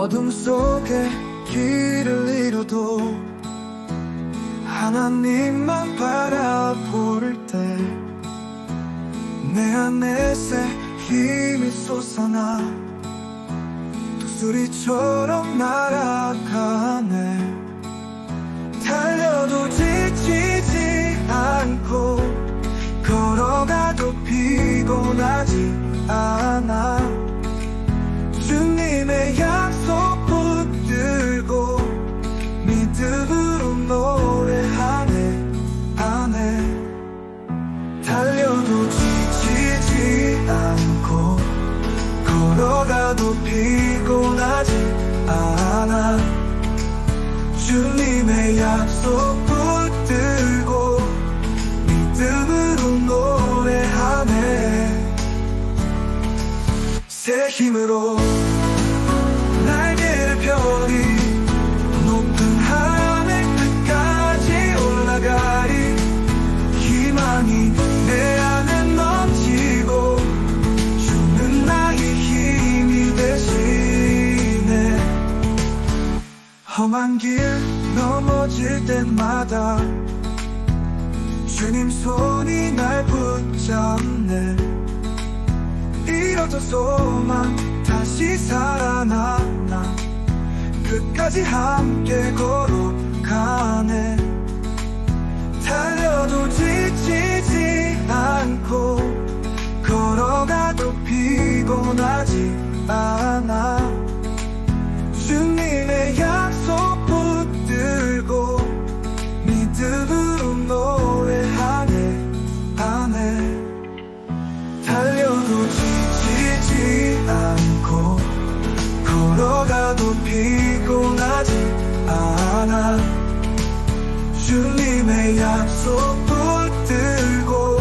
어둠 속에 길을 잃어도 하나님만 바라볼 때 내 안에서 힘이 솟아나 독수리처럼 날아가네. 달려도 지치지 않고 걸어가도 피곤하지 않아 않아 주님의 약속 붙들고 믿음으로 노래하네. 새 힘으로 길 넘어질 때마다 주님 손이 날 붙잡네. 일어서서만 다시 살아나 나 끝까지 함께 걸어가네. 달려도 지치지 않고 걸어가도 피곤하지 않아 주님의 약속 붙들고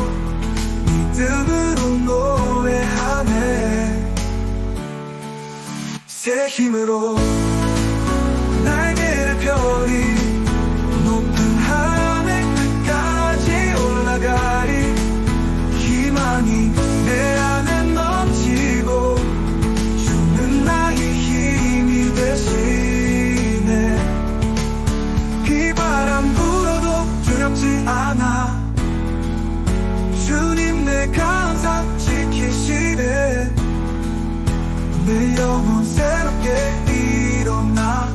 믿음으로 노래하네. 새 힘으로 내 영혼 새롭게 일어나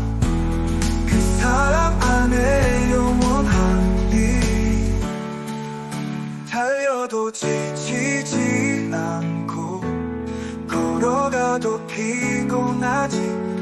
그 사랑 안에 영원하리 달려도 지치지 않고 걸어가도 피곤하지